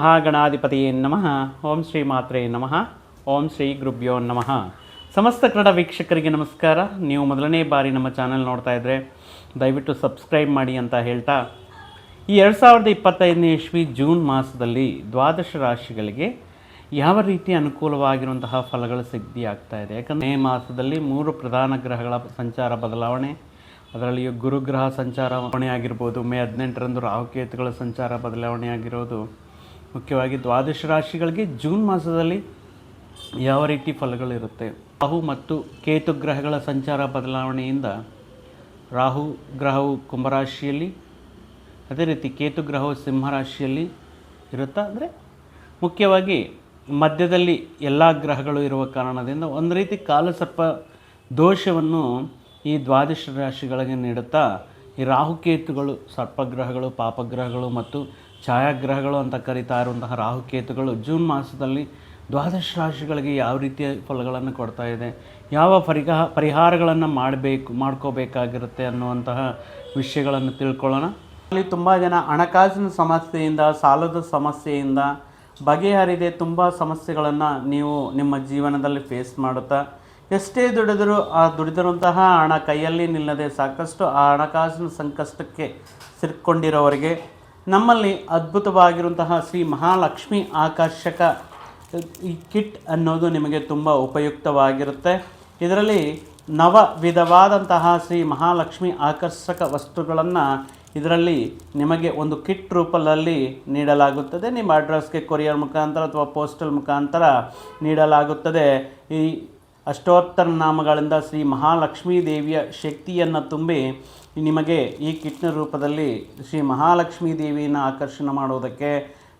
ಮಹಾಗಣಾಧಿಪತಿಯೇ ನಮಃ. ಓಂ ಶ್ರೀ ಮಾತ್ರೇ ನಮಃ. ಓಂ ಶ್ರೀ ಗುರುಭ್ಯೋ ನಮಃ. ಸಮಸ್ತ ಕನ್ನಡ ವೀಕ್ಷಕರಿಗೆ ನಮಸ್ಕಾರ. ನೀವು ಮೊದಲನೇ ಬಾರಿ ನಮ್ಮ ಚಾನಲ್ ನೋಡ್ತಾ ಇದ್ದರೆ ದಯವಿಟ್ಟು ಸಬ್ಸ್ಕ್ರೈಬ್ ಮಾಡಿ ಅಂತ ಹೇಳ್ತಾ, ಈ ಎರಡು ಸಾವಿರದ ಇಪ್ಪತ್ತೈದನೇ ಇಸ್ವಿ ಜೂನ್ ಮಾಸದಲ್ಲಿ ದ್ವಾದಶ ರಾಶಿಗಳಿಗೆ ಯಾವ ರೀತಿ ಅನುಕೂಲವಾಗಿರುವಂತಹ ಫಲಗಳು ಸಿದ್ಧಿ ಆಗ್ತಾ ಇದೆ? ಯಾಕಂದರೆ ಮೇ ಮಾಸದಲ್ಲಿ ಮೂರು ಪ್ರಧಾನ ಗ್ರಹಗಳ ಸಂಚಾರ ಬದಲಾವಣೆ, ಅದರಲ್ಲಿಯೂ ಗುರುಗ್ರಹ ಸಂಚಾರ ಬದಲಾವಣೆ ಆಗಿರ್ಬೋದು ಮೇ ಹದಿನೆಂಟರಂದು ರಾಹುಕೇತುಗಳ ಸಂಚಾರ ಬದಲಾವಣೆ ಆಗಿರೋದು ಮುಖ್ಯವಾಗಿ ದ್ವಾದಶ ರಾಶಿಗಳಿಗೆ ಜೂನ್ ಮಾಸದಲ್ಲಿ ಯಾವ ರೀತಿ ಫಲಗಳಿರುತ್ತೆ? ರಾಹು ಮತ್ತು ಕೇತು ಗ್ರಹಗಳ ಸಂಚಾರ ಬದಲಾವಣೆಯಿಂದ ರಾಹು ಗ್ರಹವು ಕುಂಭರಾಶಿಯಲ್ಲಿ, ಅದೇ ರೀತಿ ಕೇತು ಗ್ರಹವು ಸಿಂಹರಾಶಿಯಲ್ಲಿ ಇರುತ್ತಾ? ಅಂದರೆ ಮುಖ್ಯವಾಗಿ ಮಧ್ಯದಲ್ಲಿ ಎಲ್ಲ ಗ್ರಹಗಳು ಇರುವ ಕಾರಣದಿಂದ ಒಂದು ರೀತಿ ಕಾಲಸರ್ಪ ದೋಷವನ್ನು ಈ ದ್ವಾದಶ ರಾಶಿಗಳಿಗೆ ನೀಡುತ್ತಾ, ಈ ರಾಹುಕೇತುಗಳು ಸರ್ಪಗ್ರಹಗಳು, ಪಾಪಗ್ರಹಗಳು ಮತ್ತು ಛಾಯಾಗ್ರಹಗಳು ಅಂತ ಕರೀತಾ ಇರುವಂತಹ ರಾಹುಕೇತುಗಳು ಜೂನ್ ಮಾಸದಲ್ಲಿ ದ್ವಾದಶ ರಾಶಿಗಳಿಗೆ ಯಾವ ರೀತಿಯ ಫಲಗಳನ್ನು ಕೊಡ್ತಾ ಇದೆ, ಯಾವ ಪರಿಹ ಪರಿಹಾರಗಳನ್ನು ಮಾಡಬೇಕು, ಮಾಡ್ಕೋಬೇಕಾಗಿರುತ್ತೆ ಅನ್ನುವಂತಹ ವಿಷಯಗಳನ್ನು ತಿಳ್ಕೊಳ್ಳೋಣ. ಅಲ್ಲಿ ತುಂಬ ಜನ ಹಣಕಾಸಿನ ಸಮಸ್ಯೆಯಿಂದ, ಸಾಲದ ಸಮಸ್ಯೆಯಿಂದ ಬಗೆಹರಿದೆ, ತುಂಬ ಸಮಸ್ಯೆಗಳನ್ನು ನೀವು ನಿಮ್ಮ ಜೀವನದಲ್ಲಿ ಫೇಸ್ ಮಾಡುತ್ತಾ, ಎಷ್ಟೇ ದುಡಿದರೂ ಆ ದುಡಿದಿರುವಂತಹ ಹಣ ಕೈಯಲ್ಲಿ ನಿಲ್ಲದೆ ಸಾಕಷ್ಟು ಆ ಹಣಕಾಸಿನ ಸಂಕಷ್ಟಕ್ಕೆ ಸಿಕ್ಕೊಂಡಿರೋವರಿಗೆ ನಮ್ಮಲ್ಲಿ ಅದ್ಭುತವಾಗಿರುವಂತಹ ಶ್ರೀ ಮಹಾಲಕ್ಷ್ಮಿ ಆಕರ್ಷಕ ಈ ಕಿಟ್ ಅನ್ನೋದು ನಿಮಗೆ ತುಂಬ ಉಪಯುಕ್ತವಾಗಿರುತ್ತೆ. ಇದರಲ್ಲಿ ನವ ವಿಧವಾದಂತಹ ಶ್ರೀ ಮಹಾಲಕ್ಷ್ಮಿ ಆಕರ್ಷಕ ವಸ್ತುಗಳನ್ನು ಇದರಲ್ಲಿ ನಿಮಗೆ ಒಂದು ಕಿಟ್ ರೂಪದಲ್ಲಿ ನೀಡಲಾಗುತ್ತದೆ. ನಿಮ್ಮ ಅಡ್ರೆಸ್ಗೆ ಕೊರಿಯರ್ ಮುಖಾಂತರ ಅಥವಾ ಪೋಸ್ಟಲ್ ಮುಖಾಂತರ ನೀಡಲಾಗುತ್ತದೆ. ಈ ಅಷ್ಟೋತ್ತರ ನಾಮಗಳಿಂದ ಶ್ರೀ ಮಹಾಲಕ್ಷ್ಮೀ ದೇವಿಯ ಶಕ್ತಿಯನ್ನು ತುಂಬಿ ನಿಮಗೆ ಈ ಕಿಟ್ನ ರೂಪದಲ್ಲಿ ಶ್ರೀ ಮಹಾಲಕ್ಷ್ಮೀ ದೇವಿಯನ್ನು ಆಕರ್ಷಣೆ ಮಾಡುವುದಕ್ಕೆ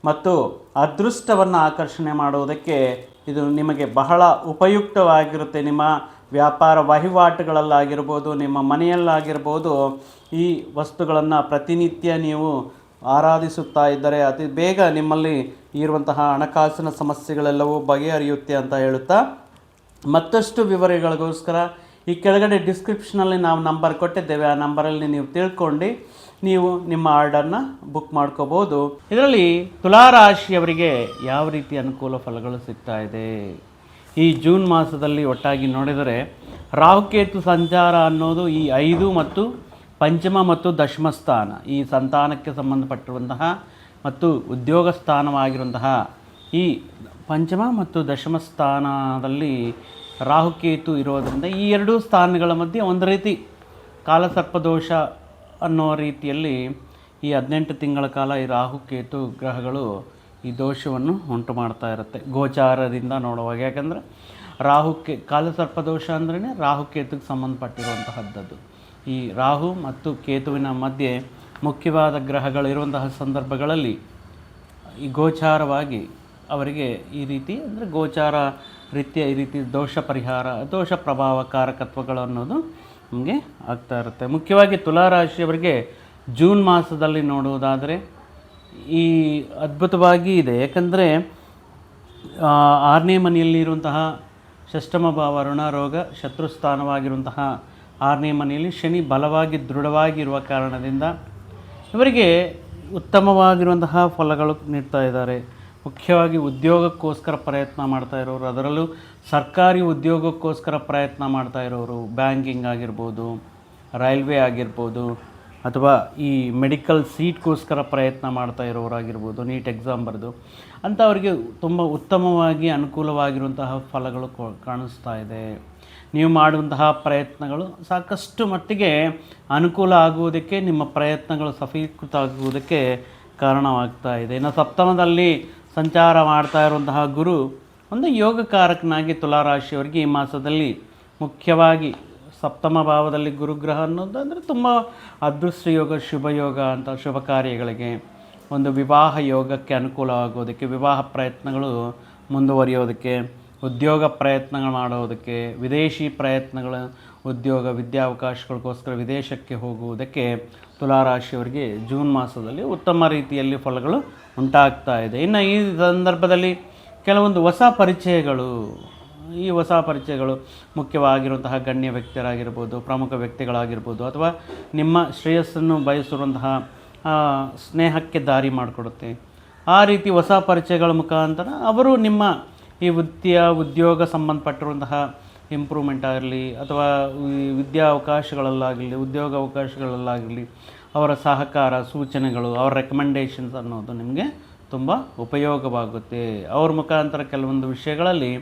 ಮತ್ತು ಅದೃಷ್ಟವನ್ನು ಆಕರ್ಷಣೆ ಮಾಡುವುದಕ್ಕೆ ಇದು ನಿಮಗೆ ಬಹಳ ಉಪಯುಕ್ತವಾಗಿರುತ್ತೆ. ನಿಮ್ಮ ವ್ಯಾಪಾರ ವಹಿವಾಟುಗಳಲ್ಲಾಗಿರ್ಬೋದು, ನಿಮ್ಮ ಮನೆಯಲ್ಲಾಗಿರ್ಬೋದು, ಈ ವಸ್ತುಗಳನ್ನು ಪ್ರತಿನಿತ್ಯ ನೀವು ಆರಾಧಿಸುತ್ತಾ ಇದ್ದರೆ ಅತಿ ಬೇಗ ನಿಮ್ಮಲ್ಲಿ ಇರುವಂತಹ ಹಣಕಾಸಿನ ಸಮಸ್ಯೆಗಳೆಲ್ಲವೂ ಬಗೆಹರಿಯುತ್ತೆ ಅಂತ ಹೇಳುತ್ತಾ ಮತ್ತಷ್ಟು ವಿವರಗಳಿಗೋಸ್ಕರ ಈ ಕೆಳಗಡೆ ಡಿಸ್ಕ್ರಿಪ್ಷನಲ್ಲಿ ನಾವು ನಂಬರ್ ಕೊಟ್ಟಿದ್ದೇವೆ. ಆ ನಂಬರಲ್ಲಿ ನೀವು ತಿಳ್ಕೊಂಡು ನೀವು ನಿಮ್ಮ ಆರ್ಡರ್ನ ಬುಕ್ ಮಾಡ್ಕೋಬೋದು. ಇದರಲ್ಲಿ ತುಲಾರಾಶಿಯವರಿಗೆ ಯಾವ ರೀತಿ ಅನುಕೂಲ ಫಲಗಳು ಸಿಗ್ತಾ ಇದೆ? ಈ ಜೂನ್ ಮಾಸದಲ್ಲಿ ಒಟ್ಟಾಗಿ ನೋಡಿದರೆ ರಾಹುಕೇತು ಸಂಚಾರ ಅನ್ನೋದು ಈ ಐದು ಮತ್ತು ಪಂಚಮ ಮತ್ತು ದಶಮ ಸ್ಥಾನ, ಈ ಸಂತಾನಕ್ಕೆ ಸಂಬಂಧಪಟ್ಟಿರುವಂತಹ ಮತ್ತು ಉದ್ಯೋಗ ಸ್ಥಾನವಾಗಿರುವಂತಹ ಈ ಪಂಚಮ ಮತ್ತು ದಶಮ ಸ್ಥಾನದಲ್ಲಿ ರಾಹುಕೇತು ಇರೋದರಿಂದ ಈ ಎರಡೂ ಸ್ಥಾನಗಳ ಮಧ್ಯೆ ಒಂದು ರೀತಿ ಕಾಲಸರ್ಪದೋಷ ಅನ್ನೋ ರೀತಿಯಲ್ಲಿ ಈ ಹದಿನೆಂಟು ತಿಂಗಳ ಕಾಲ ಈ ರಾಹುಕೇತು ಗ್ರಹಗಳು ಈ ದೋಷವನ್ನು ಉಂಟು ಮಾಡ್ತಾ ಇರುತ್ತೆ. ಗೋಚಾರದಿಂದ ನೋಡುವಾಗ. ಯಾಕಂದರೆ ರಾಹುಕ್ಕೆ ಕಾಲಸರ್ಪದೋಷ ಅಂದ್ರೇ ರಾಹುಕೇತುಗೆ ಸಂಬಂಧಪಟ್ಟಿರುವಂತಹದ್ದು ಈ ರಾಹು ಮತ್ತು ಕೇತುವಿನ ಮಧ್ಯೆ ಮುಖ್ಯವಾದ ಗ್ರಹಗಳಿರುವಂತಹ ಸಂದರ್ಭಗಳಲ್ಲಿ ಈ ಗೋಚಾರವಾಗಿ ಅವರಿಗೆ ಈ ರೀತಿ ಅಂದರೆ ಗೋಚಾರ ರೀತಿಯ ಈ ರೀತಿ ದೋಷ ಪರಿಹಾರ, ದೋಷ ಪ್ರಭಾವ ಕಾರಕತ್ವಗಳು ಅನ್ನೋದು ನಮಗೆ ಆಗ್ತಾ ಇರುತ್ತೆ. ಮುಖ್ಯವಾಗಿ ತುಲಾರಾಶಿಯವರಿಗೆ ಜೂನ್ ಮಾಸದಲ್ಲಿ ನೋಡುವುದಾದರೆ ಈ ಅದ್ಭುತವಾಗಿ ಇದೆ. ಯಾಕಂದರೆ ಆರನೇ ಮನೆಯಲ್ಲಿರುವಂತಹ ಷಷ್ಟಮ ಭಾವ ಋಣರೋಗ ಶತ್ರುಸ್ಥಾನವಾಗಿರುವಂತಹ ಆರನೇ ಮನೆಯಲ್ಲಿ ಶನಿ ಬಲವಾಗಿ ದೃಢವಾಗಿರುವ ಕಾರಣದಿಂದ ಇವರಿಗೆ ಉತ್ತಮವಾಗಿರುವಂತಹ ಫಲಗಳು ನೀಡ್ತಾ ಇದ್ದಾರೆ. ಮುಖ್ಯವಾಗಿ ಉದ್ಯೋಗಕ್ಕೋಸ್ಕರ ಪ್ರಯತ್ನ ಮಾಡ್ತಾ ಇರೋರು, ಅದರಲ್ಲೂ ಸರ್ಕಾರಿ ಉದ್ಯೋಗಕ್ಕೋಸ್ಕರ ಪ್ರಯತ್ನ ಮಾಡ್ತಾ ಇರೋರು, ಬ್ಯಾಂಕಿಂಗ್ ಆಗಿರ್ಬೋದು, ರೈಲ್ವೆ ಆಗಿರ್ಬೋದು, ಅಥವಾ ಈ ಮೆಡಿಕಲ್ ಸೀಟ್ಗೋಸ್ಕರ ಪ್ರಯತ್ನ ಮಾಡ್ತಾ ಇರೋರಾಗಿರ್ಬೋದು, ನೀಟ್ ಎಕ್ಸಾಮ್ ಬರೆದು, ಅಂಥವ್ರಿಗೆ ತುಂಬ ಉತ್ತಮವಾಗಿ ಅನುಕೂಲವಾಗಿರುವಂತಹ ಫಲಗಳು ಕಾಣಿಸ್ತಾ ಇದೆ. ನೀವು ಮಾಡುವಂತಹ ಪ್ರಯತ್ನಗಳು ಸಾಕಷ್ಟು ಮಟ್ಟಿಗೆ ಅನುಕೂಲ ಆಗುವುದಕ್ಕೆ, ನಿಮ್ಮ ಪ್ರಯತ್ನಗಳು ಸಫೀಕೃತ ಆಗುವುದಕ್ಕೆ ಕಾರಣವಾಗ್ತಾ ಇದೆ. ಇನ್ನು ಸಪ್ತಮದಲ್ಲಿ ಸಂಚಾರ ಮಾಡ್ತಾ ಇರುವಂತಹ ಗುರು ಒಂದು ಯೋಗಕಾರಕನಾಗಿ ತುಲಾರಾಶಿಯವರಿಗೆ ಈ ಮಾಸದಲ್ಲಿ ಮುಖ್ಯವಾಗಿ ಸಪ್ತಮ ಭಾವದಲ್ಲಿ ಗುರುಗ್ರಹ ಅನ್ನೋದು ಅಂದರೆ ತುಂಬ ಅದೃಷ್ಟ ಯೋಗ, ಶುಭ ಯೋಗ ಅಂತ ಶುಭ ಕಾರ್ಯಗಳಿಗೆ ಒಂದು ವಿವಾಹ ಯೋಗಕ್ಕೆ ಅನುಕೂಲವಾಗೋದಕ್ಕೆ ವಿವಾಹ ಪ್ರಯತ್ನಗಳು ಮುಂದುವರಿಯೋದಕ್ಕೆ, ಉದ್ಯೋಗ ಪ್ರಯತ್ನಗಳು ಮಾಡೋದಕ್ಕೆ, ವಿದೇಶಿ ಪ್ರಯತ್ನಗಳ ಉದ್ಯೋಗ, ವಿದ್ಯಾವಕಾಶಗಳಿಗೋಸ್ಕರ ವಿದೇಶಕ್ಕೆ ಹೋಗುವುದಕ್ಕೆ ತುಲಾರಾಶಿಯವರಿಗೆ ಜೂನ್ ಮಾಸದಲ್ಲಿ ಉತ್ತಮ ರೀತಿಯಲ್ಲಿ ಫಲಗಳು ಉಂಟಾಗ್ತಾ ಇದೆ. ಇನ್ನು ಈ ಸಂದರ್ಭದಲ್ಲಿ ಕೆಲವೊಂದು ಹೊಸ ಪರಿಚಯಗಳು, ಈ ಹೊಸ ಪರಿಚಯಗಳು ಮುಖ್ಯವಾಗಿರುವಂತಹ ಗಣ್ಯ ವ್ಯಕ್ತಿಯರಾಗಿರ್ಬೋದು, ಪ್ರಮುಖ ವ್ಯಕ್ತಿಗಳಾಗಿರ್ಬೋದು, ಅಥವಾ ನಿಮ್ಮ ಶ್ರೇಯಸ್ಸನ್ನು ಬಯಸಿರುವಂತಹ ಸ್ನೇಹಕ್ಕೆ ದಾರಿ ಮಾಡಿಕೊಡುತ್ತೆ. ಆ ರೀತಿ ಹೊಸ ಪರಿಚಯಗಳ ಮುಖಾಂತರ ಅವರು ನಿಮ್ಮ ಈ ವೃತ್ತಿಯ ಉದ್ಯೋಗ ಸಂಬಂಧಪಟ್ಟಿರುವಂತಹ ಇಂಪ್ರೂವ್ಮೆಂಟ್ ಆಗಲಿ ಅಥವಾ ವಿದ್ಯಾವಕಾಶಗಳಲ್ಲಾಗಲಿ ಉದ್ಯೋಗ ಅವಕಾಶಗಳಲ್ಲಾಗಲಿ ಅವರ ಸಹಕಾರ, ಸೂಚನೆಗಳು, ಅವರ ರೆಕಮೆಂಡೇಷನ್ಸ್ ಅನ್ನೋದು ನಿಮಗೆ ತುಂಬ ಉಪಯೋಗವಾಗುತ್ತೆ. ಅವ್ರ ಮುಖಾಂತರ ಕೆಲವೊಂದು ವಿಷಯಗಳಲ್ಲಿ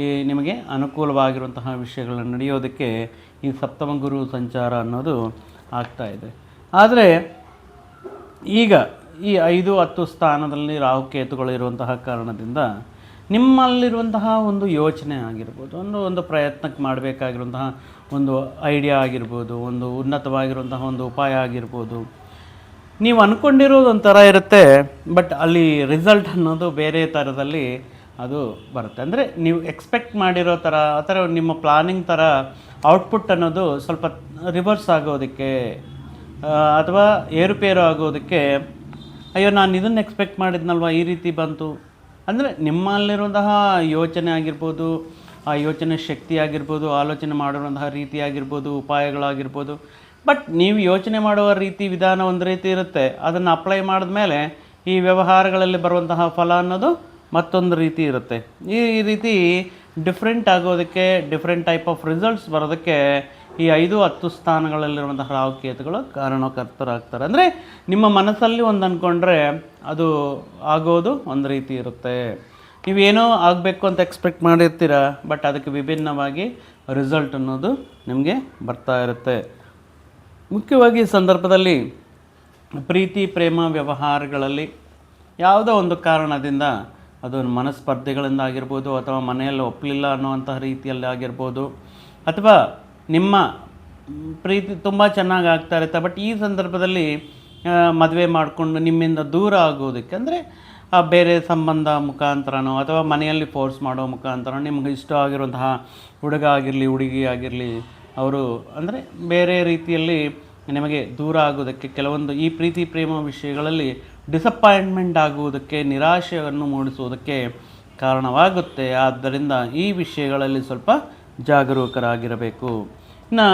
ಈ ನಿಮಗೆ ಅನುಕೂಲವಾಗಿರುವಂತಹ ವಿಷಯಗಳನ್ನು ನಡೆಯೋದಕ್ಕೆ ಈ ಸಪ್ತಮ ಗುರು ಸಂಚಾರ ಅನ್ನೋದು ಆಗ್ತಾ ಇದೆ. ಆದರೆ ಈಗ ಈ ಐದು ಹತ್ತು ಸ್ಥಾನದಲ್ಲಿ ರಾಹುಕೇತುಗಳು ಇರುವಂತಹ ಕಾರಣದಿಂದ ನಿಮ್ಮಲ್ಲಿರುವಂತಹ ಒಂದು ಯೋಚನೆ ಆಗಿರ್ಬೋದು, ಒಂದು ಒಂದು ಪ್ರಯತ್ನಕ್ಕೆ ಮಾಡಬೇಕಾಗಿರುವಂತಹ ಒಂದು ಐಡಿಯಾ ಆಗಿರ್ಬೋದು, ಒಂದು ಉನ್ನತವಾಗಿರುವಂತಹ ಒಂದು ಉಪಾಯ ಆಗಿರ್ಬೋದು. ನೀವು ಅಂದ್ಕೊಂಡಿರೋದು ಒಂಥರ ಇರುತ್ತೆ ಬಟ್ ಅಲ್ಲಿ ರಿಸಲ್ಟ್ ಅನ್ನೋದು ಬೇರೆ ಥರದಲ್ಲಿ ಅದು ಬರುತ್ತೆ. ಅಂದರೆ ನೀವು ಎಕ್ಸ್ಪೆಕ್ಟ್ ಮಾಡಿರೋ ಥರ ಆ ಥರ ನಿಮ್ಮ ಪ್ಲಾನಿಂಗ್ ಥರ ಔಟ್ಪುಟ್ ಅನ್ನೋದು ಸ್ವಲ್ಪ ರಿವರ್ಸ್ ಆಗೋದಕ್ಕೆ ಅಥವಾ ಏರುಪೇರು ಆಗೋದಕ್ಕೆ, ಅಯ್ಯೋ, ನಾನು ಇದನ್ನು ಎಕ್ಸ್ಪೆಕ್ಟ್ ಮಾಡಿದ್ನಲ್ವ, ಈ ರೀತಿ ಬಂತು. ಅಂದರೆ ನಿಮ್ಮಲ್ಲಿರುವಂತಹ ಯೋಚನೆ ಆಗಿರ್ಬೋದು, ಆ ಯೋಚನೆ ಶಕ್ತಿ ಆಗಿರ್ಬೋದು, ಆಲೋಚನೆ ಮಾಡಿರುವಂತಹ ರೀತಿ ಆಗಿರ್ಬೋದು, ಉಪಾಯಗಳಾಗಿರ್ಬೋದು. ಬಟ್ ನೀವು ಯೋಚನೆ ಮಾಡುವ ರೀತಿ, ವಿಧಾನ ಒಂದು ರೀತಿ ಇರುತ್ತೆ. ಅದನ್ನು ಅಪ್ಲೈ ಮಾಡಿದ ಮೇಲೆ ಈ ವ್ಯವಹಾರಗಳಲ್ಲಿ ಬರುವಂತಹ ಫಲ ಅನ್ನೋದು ಮತ್ತೊಂದು ರೀತಿ ಇರುತ್ತೆ. ಈ ರೀತಿ ಡಿಫ್ರೆಂಟ್ ಆಗೋದಕ್ಕೆ ಡಿಫ್ರೆಂಟ್ ಟೈಪ್ ಆಫ್ ರಿಸಲ್ಟ್ಸ್ ಬರೋದಕ್ಕೆ ಈ ಐದು ಹತ್ತು ಸ್ಥಾನಗಳಲ್ಲಿರುವಂತಹ ರಾಹುಕೇತುಗಳು ಕಾರಣಕರ್ತರಾಗ್ತಾರೆ ಅಂದರೆ ನಿಮ್ಮ ಮನಸ್ಸಲ್ಲಿ ಒಂದು ಅಂದ್ಕೊಂಡ್ರೆ ಅದು ಆಗೋದು ಒಂದು ರೀತಿ ಇರುತ್ತೆ. ನೀವೇನೋ ಆಗಬೇಕು ಅಂತ ಎಕ್ಸ್ಪೆಕ್ಟ್ ಮಾಡಿರ್ತೀರ ಬಟ್ ಅದಕ್ಕೆ ವಿಭಿನ್ನವಾಗಿ ರಿಸಲ್ಟ್ ಅನ್ನೋದು ನಿಮಗೆ ಬರ್ತಾ ಇರುತ್ತೆ. ಮುಖ್ಯವಾಗಿ ಈ ಸಂದರ್ಭದಲ್ಲಿ ಪ್ರೀತಿ, ಪ್ರೇಮ, ವ್ಯವಹಾರಗಳಲ್ಲಿ ಯಾವುದೋ ಒಂದು ಕಾರಣದಿಂದ ಅದು ಮನಸ್ಪರ್ಧೆಗಳಿಂದ ಆಗಿರ್ಬೋದು ಅಥವಾ ಮನೆಯಲ್ಲಿ ಒಪ್ಪಲಿಲ್ಲ ಅನ್ನುವಂತಹ ರೀತಿಯಲ್ಲಿ ಆಗಿರ್ಬೋದು, ಅಥವಾ ನಿಮ್ಮ ಪ್ರೀತಿ ತುಂಬ ಚೆನ್ನಾಗಿ ಆಗ್ತಾ ಇರುತ್ತೆ ಬಟ್ ಈ ಸಂದರ್ಭದಲ್ಲಿ ಮದುವೆ ಮಾಡಿಕೊಂಡು ನಿಮ್ಮಿಂದ ದೂರ ಆಗೋದಕ್ಕೆ ಅಂದರೆ ಬೇರೆ ಸಂಬಂಧ ಮುಖಾಂತರನೋ ಅಥವಾ ಮನೆಯಲ್ಲಿ ಫೋರ್ಸ್ ಮಾಡೋ ಮುಖಾಂತರನೋ ನಿಮ್ಗೆ ಇಷ್ಟ ಆಗಿರುವಂತಹ ಹುಡುಗ ಆಗಿರಲಿ, ಹುಡುಗಿ ಆಗಿರಲಿ, ಅವರು ಅಂದರೆ ಬೇರೆ ರೀತಿಯಲ್ಲಿ ನಿಮಗೆ ದೂರ ಆಗೋದಕ್ಕೆ ಕೆಲವೊಂದು ಈ ಪ್ರೀತಿ, ಪ್ರೇಮ ವಿಷಯಗಳಲ್ಲಿ ಡಿಸಪಾಯಿಂಟ್ಮೆಂಟ್ ಆಗುವುದಕ್ಕೆ, ನಿರಾಶೆಯನ್ನು ಮೂಡಿಸುವುದಕ್ಕೆ ಕಾರಣವಾಗುತ್ತೆ. ಆದ್ದರಿಂದ ಈ ವಿಷಯಗಳಲ್ಲಿ ಸ್ವಲ್ಪ ಜಾಗರೂಕರಾಗಿರಬೇಕು. ಇನ್ನು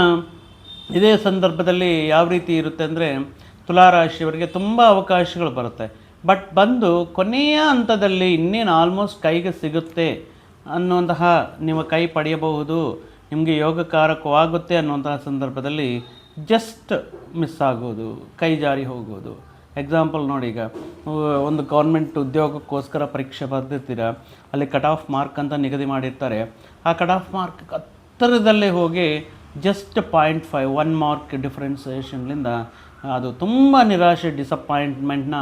ಇದೇ ಸಂದರ್ಭದಲ್ಲಿ ಯಾವ ರೀತಿ ಇರುತ್ತೆ ಅಂದರೆ ತುಲಾರಾಶಿಯವರಿಗೆ ತುಂಬ ಅವಕಾಶಗಳು ಬರುತ್ತೆ. ಬಟ್ ಬಂದು ಕೊನೆಯ ಹಂತದಲ್ಲಿ ಇನ್ನೇನು ಆಲ್ಮೋಸ್ಟ್ ಕೈಗೆ ಸಿಗುತ್ತೆ ಅನ್ನುವಂತಹ ನಿಮ್ಮ ಕೈ ಪಡೆಯಬಹುದು, ನಿಮಗೆ ಯೋಗಕಾರಕವಾಗುತ್ತೆ ಅನ್ನುವಂತಹ ಸಂದರ್ಭದಲ್ಲಿ ಜಸ್ಟ್ ಮಿಸ್ ಆಗೋದು, ಕೈ ಜಾರಿ ಹೋಗೋದು. ಎಕ್ಸಾಂಪಲ್ ನೋಡಿ ಈಗ ಒಂದು ಗೌರ್ಮೆಂಟ್ ಉದ್ಯೋಗಕ್ಕೋಸ್ಕರ ಪರೀಕ್ಷೆ ಬರೆದಿರ್ತೀರ, ಅಲ್ಲಿ ಕಟ್ ಆಫ್ ಮಾರ್ಕ್ ಅಂತ ನಿಗದಿ ಮಾಡಿರ್ತಾರೆ, ಆ ಕಟ್ ಆಫ್ ಮಾರ್ಕ್ ಹತ್ತಿರದಲ್ಲೇ ಹೋಗಿ just point five one mark ಡಿಫ್ರೆನ್ಸಿಯೇಷನ್ಲಿಂದ ಅದು ತುಂಬ ನಿರಾಶೆ ಡಿಸಪಾಯಿಂಟ್ಮೆಂಟ್ನ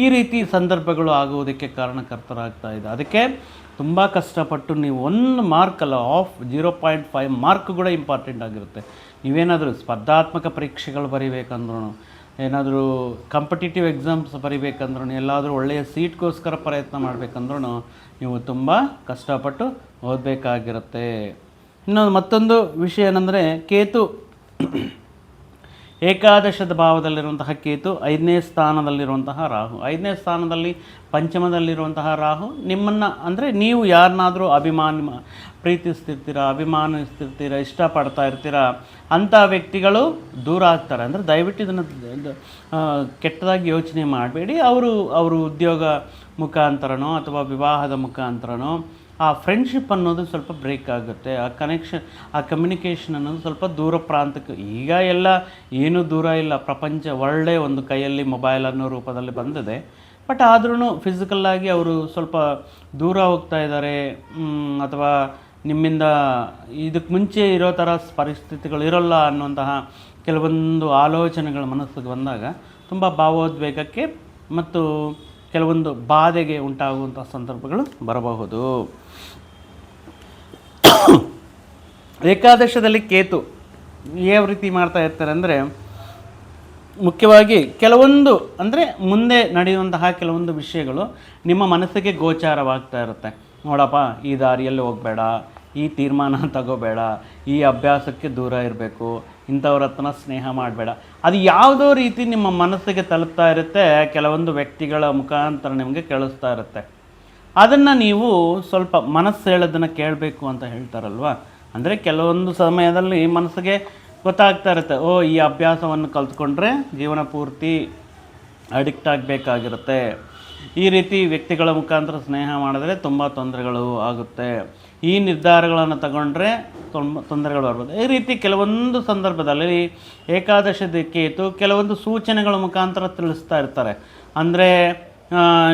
ಈ ರೀತಿ ಸಂದರ್ಭಗಳು ಆಗುವುದಕ್ಕೆ ಕಾರಣಕರ್ತರಾಗ್ತಾ ಇದೆ. ಅದಕ್ಕೆ ತುಂಬ ಕಷ್ಟಪಟ್ಟು ನೀವು ಒಂದು ಮಾರ್ಕ್ ಅಲ್ಲ off zero point five mark ಕೂಡ ಇಂಪಾರ್ಟೆಂಟ್ ಆಗಿರುತ್ತೆ. ನೀವೇನಾದರೂ ಸ್ಪರ್ಧಾತ್ಮಕ ಪರೀಕ್ಷೆಗಳು ಬರಿಬೇಕಂದ್ರೂ ಏನಾದರೂ ಕಾಂಪಿಟೇಟಿವ್ ಎಕ್ಸಾಮ್ಸ್ ಬರಿಬೇಕಂದ್ರೂ ಎಲ್ಲಾದರೂ ಒಳ್ಳೆಯ ಸೀಟ್ಗೋಸ್ಕರ ಪ್ರಯತ್ನ ಮಾಡಬೇಕಂದ್ರೂ ನೀವು ತುಂಬ ಕಷ್ಟಪಟ್ಟು ಓದಬೇಕಾಗಿರುತ್ತೆ. ಇನ್ನೊಂದು ಮತ್ತೊಂದು ವಿಷಯ ಏನಂದರೆ, ಕೇತು ಏಕಾದಶದ ಭಾವದಲ್ಲಿರುವಂತಹ ಕೇತು, ಐದನೇ ಸ್ಥಾನದಲ್ಲಿರುವಂತಹ ರಾಹು. ಐದನೇ ಸ್ಥಾನದಲ್ಲಿ ಪಂಚಮದಲ್ಲಿರುವಂತಹ ರಾಹು. ನಿಮ್ಮನ್ನು ಅಂದರೆ ನೀವು ಯಾರನ್ನಾದರೂ ಅಭಿಮಾನ ಪ್ರೀತಿಸ್ತಿರ್ತೀರ, ಅಭಿಮಾನಿಸ್ತಿರ್ತೀರ, ಇಷ್ಟಪಡ್ತಾ ಇರ್ತೀರ, ಅಂಥ ವ್ಯಕ್ತಿಗಳು ದೂರ ಆಗ್ತಾರೆ. ಅಂದರೆ ದಯವಿಟ್ಟು ಇದನ್ನು ಕೆಟ್ಟದಾಗಿ ಯೋಚನೆ ಮಾಡಬೇಡಿ. ಅವರು ಅವರು ಉದ್ಯೋಗ ಮುಖಾಂತರನೋ ಅಥವಾ ವಿವಾಹದ ಮುಖಾಂತರನೋ ಆ ಫ್ರೆಂಡ್ಶಿಪ್ ಅನ್ನೋದು ಸ್ವಲ್ಪ ಬ್ರೇಕ್ ಆಗುತ್ತೆ. ಆ ಕನೆಕ್ಷನ್ ಆ ಕಮ್ಯುನಿಕೇಷನ್ ಅನ್ನೋದು ಸ್ವಲ್ಪ ದೂರ ಪ್ರಾಂತಕ್ಕೆ ಈಗ ಎಲ್ಲ ಏನೂ ದೂರ ಇಲ್ಲ. ಪ್ರಪಂಚ ಒಳ್ಳೆ ಒಂದು ಕೈಯಲ್ಲಿ ಮೊಬೈಲ್ ಅನ್ನೋ ರೂಪದಲ್ಲಿ ಬಂದಿದೆ. ಬಟ್ ಆದ್ರೂ ಫಿಸಿಕಲ್ಲಾಗಿ ಅವರು ಸ್ವಲ್ಪ ದೂರ ಹೋಗ್ತಾ ಇದ್ದಾರೆ. ಅಥವಾ ನಿಮ್ಮಿಂದ ಇದಕ್ಕೆ ಮುಂಚೆ ಇರೋ ಥರ ಪರಿಸ್ಥಿತಿಗಳು ಇರೋಲ್ಲ ಅನ್ನುವಂತಹ ಕೆಲವೊಂದು ಆಲೋಚನೆಗಳು ಮನಸ್ಸಿಗೆ ಬಂದಾಗ ತುಂಬ ಭಾವೋದ್ವೇಗಕ್ಕೆ ಮತ್ತು ಕೆಲವೊಂದು ಬಾಧೆಗೆ ಉಂಟಾಗುವಂಥ ಸಂದರ್ಭಗಳು ಬರಬಹುದು. ಏಕಾದಶದಲ್ಲಿ ಕೇತು ಯಾವ ರೀತಿ ಮಾಡ್ತಾ ಇರ್ತಾರೆ ಅಂದರೆ ಮುಖ್ಯವಾಗಿ ಕೆಲವೊಂದು ಅಂದರೆ ಮುಂದೆ ನಡೆಯುವಂತಹ ಕೆಲವೊಂದು ವಿಷಯಗಳು ನಿಮ್ಮ ಮನಸ್ಸಿಗೆ ಗೋಚಾರವಾಗ್ತಾ ಇರುತ್ತೆ. ನೋಡಪ್ಪ, ಈ ದಾರಿಯಲ್ಲಿ ಹೋಗಬೇಡ, ಈ ತೀರ್ಮಾನ ತಗೋಬೇಡ, ಈ ಅಭ್ಯಾಸಕ್ಕೆ ದೂರ ಇರಬೇಕು, ಇಂಥವ್ರ ಹತ್ರನ ಸ್ನೇಹ ಮಾಡಬೇಡ. ಅದು ಯಾವುದೋ ರೀತಿ ನಿಮ್ಮ ಮನಸ್ಸಿಗೆ ತಲುಪ್ತಾ ಇರುತ್ತೆ, ಕೆಲವೊಂದು ವ್ಯಕ್ತಿಗಳ ಮುಖಾಂತರ ನಿಮಗೆ ಕೇಳಿಸ್ತಾ ಇರುತ್ತೆ. ಅದನ್ನು ನೀವು ಸ್ವಲ್ಪ ಮನಸ್ಸು ಹೇಳೋದನ್ನು ಕೇಳಬೇಕು ಅಂತ ಹೇಳ್ತಾರಲ್ವ? ಅಂದರೆ ಕೆಲವೊಂದು ಸಮಯದಲ್ಲಿ ಮನಸ್ಸಿಗೆ ಗೊತ್ತಾಗ್ತಾ ಇರುತ್ತೆ, ಓ, ಈ ಅಭ್ಯಾಸವನ್ನು ಕಲ್ತ್ಕೊಂಡ್ರೆ ಜೀವನ ಪೂರ್ತಿ ಅಡಿಕ್ಟ್ ಆಗಬೇಕಾಗಿರುತ್ತೆ. ಈ ರೀತಿ ವ್ಯಕ್ತಿಗಳ ಮುಖಾಂತರ ಸ್ನೇಹ ಮಾಡಿದ್ರೆ ತುಂಬ ತೊಂದರೆಗಳು ಆಗುತ್ತೆ. ಈ ನಿರ್ಧಾರಗಳನ್ನು ತಗೊಂಡ್ರೆ ತೊಂಬ ತೊಂದರೆಗಳು ಬರ್ಬೋದು. ಈ ರೀತಿ ಕೆಲವೊಂದು ಸಂದರ್ಭದಲ್ಲಿ ಏಕಾದಶ ದಿಕ್ಕೇತು ಕೆಲವೊಂದು ಸೂಚನೆಗಳ ಮುಖಾಂತರ ತಿಳಿಸ್ತಾ ಇರ್ತಾರೆ. ಅಂದರೆ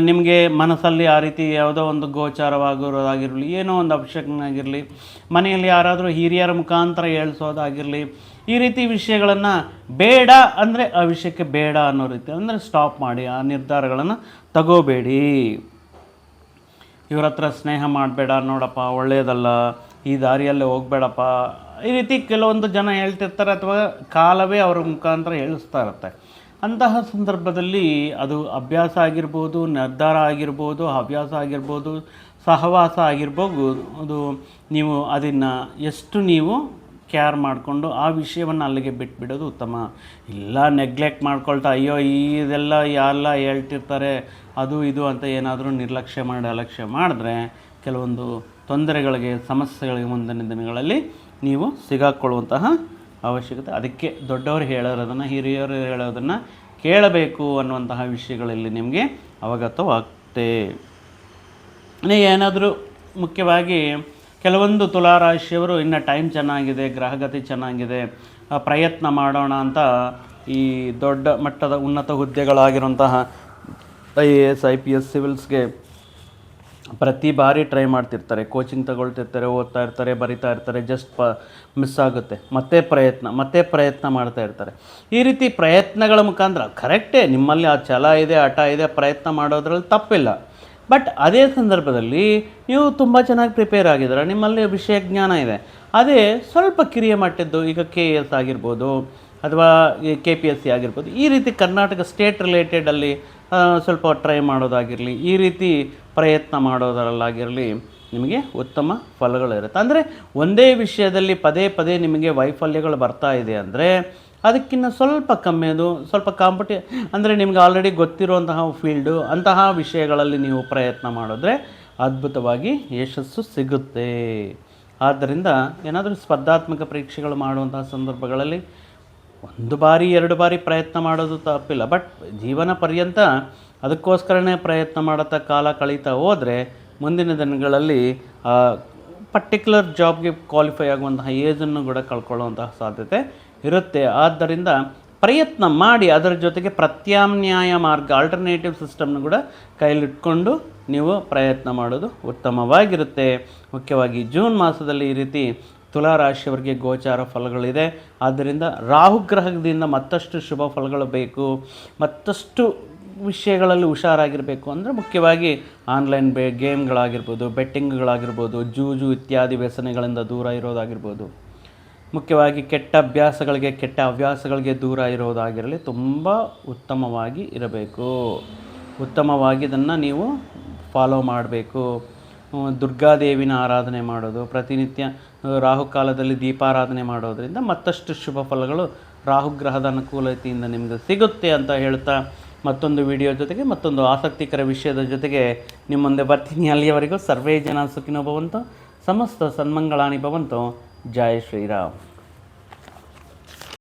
ನಿಮಗೆ ಮನಸ್ಸಲ್ಲಿ ಆ ರೀತಿ ಯಾವುದೋ ಒಂದು ಗೋಚಾರವಾಗಿರೋದಾಗಿರಲಿ, ಏನೋ ಒಂದು ಅಪಶಕ್ನಾಗಿರಲಿ ಮನೆಯಲ್ಲಿ ಯಾರಾದರೂ ಹಿರಿಯರ ಮುಖಾಂತರ ಹೇಳಿಸೋದಾಗಿರಲಿ, ಈ ರೀತಿ ವಿಷಯಗಳನ್ನು ಬೇಡ ಅಂದರೆ ಆ ವಿಷಯಕ್ಕೆ ಬೇಡ ಅನ್ನೋ ರೀತಿ, ಅಂದರೆ ಸ್ಟಾಪ್ ಮಾಡಿ, ಆ ನಿರ್ಧಾರಗಳನ್ನು ತಗೋಬೇಡಿ. ಇವ್ರ ಹತ್ರ ಸ್ನೇಹ ಮಾಡಬೇಡ, ನೋಡಪ್ಪ ಒಳ್ಳೆಯದಲ್ಲ ಈ ದಾರಿಯಲ್ಲೇ ಹೋಗಬೇಡಪ್ಪ. ಈ ರೀತಿ ಕೆಲವೊಂದು ಜನ ಹೇಳ್ತಿರ್ತಾರೆ ಅಥವಾ ಕಾಲವೇ ಅವ್ರ ಮುಖಾಂತರ ಹೇಳಿಸ್ತಾ ಇರುತ್ತೆ. ಅಂತಹ ಸಂದರ್ಭದಲ್ಲಿ ಅದು ಅಭ್ಯಾಸ ಆಗಿರ್ಬೋದು, ನಿರ್ಧಾರ ಆಗಿರ್ಬೋದು, ಹವ್ಯಾಸ ಆಗಿರ್ಬೋದು, ಸಹವಾಸ ಆಗಿರ್ಬೋದು, ಅದು ನೀವು ಅದನ್ನು ಎಷ್ಟು ನೀವು ಕೇರ್ ಮಾಡಿಕೊಂಡು ಆ ವಿಷಯವನ್ನು ಅಲ್ಲಿಗೆ ಬಿಟ್ಬಿಡೋದು ಉತ್ತಮ. ಇಲ್ಲ ನೆಗ್ಲೆಕ್ಟ್ ಮಾಡ್ಕೊಳ್ತಾ, ಅಯ್ಯೋ, ಇದೆಲ್ಲ ಯಾರೆಲ್ಲ ಹೇಳ್ತಿರ್ತಾರೆ, ಅದು ಇದು ಅಂತ ಏನಾದರೂ ನಿರ್ಲಕ್ಷ್ಯ ಮಾಡಿ, ಅಲಕ್ಷ್ಯ ಮಾಡಿದ್ರೆ ಕೆಲವೊಂದು ತೊಂದರೆಗಳಿಗೆ, ಸಮಸ್ಯೆಗಳಿಗೆ ಮುಂದಿನ ದಿನಗಳಲ್ಲಿ ನೀವು ಸಿಗಾಕ್ಕೊಳ್ಳುವಂತಹ ಅವಶ್ಯಕತೆ. ಅದಕ್ಕೆ ದೊಡ್ಡವರು ಹೇಳೋದನ್ನು ಹಿರಿಯರು ಹೇಳೋದನ್ನು ಕೇಳಬೇಕು ಅನ್ನುವಂತಹ ವಿಷಯಗಳಲ್ಲಿ ನಿಮಗೆ ಅವಗತವಾಗುತ್ತೆ ನೀವು ಏನಾದರೂ ಮುಖ್ಯವಾಗಿ ಕೆಲವೊಂದು ತುಲಾರಾಶಿಯವರು ಇನ್ನು ಟೈಮ್ ಚೆನ್ನಾಗಿದೆ, ಗ್ರಹಗತಿ ಚೆನ್ನಾಗಿದೆ ಪ್ರಯತ್ನ ಮಾಡೋಣ ಅಂತ ಈ ದೊಡ್ಡ ಮಟ್ಟದ ಉನ್ನತ ಹುದ್ದೆಗಳಾಗಿರುವಂತಹ I A S, I P S, ಸಿವಿಲ್ಸ್ಗೆ ಪ್ರತಿ ಬಾರಿ ಟ್ರೈ ಮಾಡ್ತಿರ್ತಾರೆ ಕೋಚಿಂಗ್ ತಗೊಳ್ತಿರ್ತಾರೆ, ಓದ್ತಾ ಇರ್ತಾರೆ, ಬರಿತಾ ಇರ್ತಾರೆ ಜಸ್ಟ್ ಪ ಮಿಸ್ ಆಗುತ್ತೆ. ಮತ್ತೆ ಪ್ರಯತ್ನ ಮತ್ತೆ ಪ್ರಯತ್ನ ಮಾಡ್ತಾ ಇರ್ತಾರೆ. ಈ ರೀತಿ ಪ್ರಯತ್ನಗಳ ಮುಖಾಂತರ ಕರೆಕ್ಟೇ ನಿಮ್ಮಲ್ಲಿ ಆ ಛಲ ಇದೆ, ಹಠ ಇದೆ, ಪ್ರಯತ್ನ ಮಾಡೋದ್ರಲ್ಲಿ ತಪ್ಪಿಲ್ಲ. ಬಟ್ ಅದೇ ಸಂದರ್ಭದಲ್ಲಿ ನೀವು ತುಂಬ ಚೆನ್ನಾಗಿ ಪ್ರಿಪೇರ್ ಆಗಿದ್ದೀರ, ನಿಮ್ಮಲ್ಲಿ ವಿಷಯ ಜ್ಞಾನ ಇದೆ. ಅದೇ ಸ್ವಲ್ಪ ಕಿರಿಯ ಮಟ್ಟದ್ದು, ಈಗ ಕೆ ಎ ಎಸ್ ಆಗಿರ್ಬೋದು ಅಥವಾ ಕೆ ಪಿ ಎಸ್ ಸಿ ಆಗಿರ್ಬೋದು, ಈ ರೀತಿ ಕರ್ನಾಟಕ ಸ್ಟೇಟ್ ರಿಲೇಟೆಡಲ್ಲಿ ಸ್ವಲ್ಪ ಟ್ರೈ ಮಾಡೋದಾಗಿರಲಿ, ಈ ರೀತಿ ಪ್ರಯತ್ನ ಮಾಡೋದರಲ್ಲಾಗಿರಲಿ, ನಿಮಗೆ ಉತ್ತಮ ಫಲಗಳಿರುತ್ತೆ ಅಂದರೆ ಒಂದೇ ವಿಷಯದಲ್ಲಿ ಪದೇ ಪದೇ ನಿಮಗೆ ವೈಫಲ್ಯಗಳು ಬರ್ತಾ ಇದೆ ಅಂದರೆ ಅದಕ್ಕಿಂತ ಸ್ವಲ್ಪ ಕಮ್ಮಿ ಅದು, ಸ್ವಲ್ಪ ಕಾಂಪಿಟಿ ಅಂದರೆ ನಿಮ್ಗೆ ಆಲ್ರೆಡಿ ಗೊತ್ತಿರುವಂತಹ ಫೀಲ್ಡು ಅಂತಹ ವಿಷಯಗಳಲ್ಲಿ ನೀವು ಪ್ರಯತ್ನ ಮಾಡಿದ್ರೆ ಅದ್ಭುತವಾಗಿ ಯಶಸ್ಸು ಸಿಗುತ್ತೆ. ಆದ್ದರಿಂದ ಏನಾದರೂ ಸ್ಪರ್ಧಾತ್ಮಕ ಪರೀಕ್ಷೆಗಳು ಮಾಡುವಂತಹ ಸಂದರ್ಭಗಳಲ್ಲಿ ಒಂದು ಬಾರಿ, ಎರಡು ಬಾರಿ ಪ್ರಯತ್ನ ಮಾಡೋದು ತಪ್ಪಿಲ್ಲ. ಬಟ್ ಜೀವನ ಪರ್ಯಂತ ಅದಕ್ಕೋಸ್ಕರನೇ ಪ್ರಯತ್ನ ಮಾಡುತ್ತಾ ಕಾಲ ಕಳೀತಾ ಹೋದರೆ ಮುಂದಿನ ದಿನಗಳಲ್ಲಿ ಪರ್ಟಿಕ್ಯುಲರ್ ಜಾಬ್ಗೆ ಕ್ವಾಲಿಫೈ ಆಗುವಂತಹ ಏಜನ್ನು ಕೂಡ ಕಳ್ಕೊಳ್ಳುವಂತಹ ಸಾಧ್ಯತೆ ಇರುತ್ತೆ. ಆದ್ದರಿಂದ ಪ್ರಯತ್ನ ಮಾಡಿ ಅದರ ಜೊತೆಗೆ ಪ್ರತ್ಯಾಮ್ನಾಯ ಮಾರ್ಗ ಆಲ್ಟರ್ನೇಟಿವ್ ಸಿಸ್ಟಮ್ನ ಕೂಡ ಕೈಲಿಟ್ಕೊಂಡು ನೀವು ಪ್ರಯತ್ನ ಮಾಡೋದು ಉತ್ತಮವಾಗಿರುತ್ತೆ. ಮುಖ್ಯವಾಗಿ ಜೂನ್ ಮಾಸದಲ್ಲಿ ಈ ರೀತಿ ತುಲಾ ರಾಶಿಯವರಿಗೆ ಗೋಚಾರ ಫಲಗಳಿದೆ. ಆದ್ದರಿಂದ ರಾಹುಗ್ರಹದಿಂದ ಮತ್ತಷ್ಟು ಶುಭ ಫಲಗಳು ಬೇಕು. ಮತ್ತಷ್ಟು ವಿಷಯಗಳಲ್ಲಿ ಹುಷಾರಾಗಿರಬೇಕು ಅಂದರೆ ಮುಖ್ಯವಾಗಿ ಆನ್ಲೈನ್ ಬೇ, ಗೇಮ್ಗಳಾಗಿರ್ಬೋದು, ಬೆಟ್ಟಿಂಗ್ಗಳಾಗಿರ್ಬೋದು, ಜೂಜು ಇತ್ಯಾದಿ ವ್ಯಸನಗಳಿಂದ ದೂರ ಇರೋದಾಗಿರ್ಬೋದು. ಮುಖ್ಯವಾಗಿ ಕೆಟ್ಟ ಅಭ್ಯಾಸಗಳಿಗೆ, ಕೆಟ್ಟ ಹವ್ಯಾಸಗಳಿಗೆ ದೂರ ಇರೋದಾಗಿರಲಿ ತುಂಬ ಉತ್ತಮವಾಗಿ ಇರಬೇಕು. ಉತ್ತಮವಾಗಿ ಇದನ್ನು ನೀವು ಫಾಲೋ ಮಾಡಬೇಕು. ದುರ್ಗಾದೇವಿನ ಆರಾಧನೆ ಮಾಡೋದು, ಪ್ರತಿನಿತ್ಯ ರಾಹುಕಾಲದಲ್ಲಿ ದೀಪಾರಾಧನೆ ಮಾಡೋದರಿಂದ ಮತ್ತಷ್ಟು ಶುಭ ಫಲಗಳು ರಾಹುಗ್ರಹದ ಅನುಕೂಲತೆಯಿಂದ ನಿಮಗೆ ಸಿಗುತ್ತೆ ಅಂತ ಹೇಳ್ತಾ ಮತ್ತೊಂದು ವಿಡಿಯೋ ಜೊತೆಗೆ ಮತ್ತೊಂದು ಆಸಕ್ತಿಕರ ವಿಷಯದ ಜೊತೆಗೆ ನಿಮ್ಮ ಮುಂದೆ ಬರ್ತೀನಿ. ಅಲ್ಲಿಯವರೆಗೂ ಸರ್ವೇ ಜನ ಸುಖಿನೋ ಭವಂತು, ಸಮಸ್ತ ಸನ್ಮಂಗಳಾಣಿ ಭವಂತು. ಜಯ ಶ್ರೀರಾಮ್.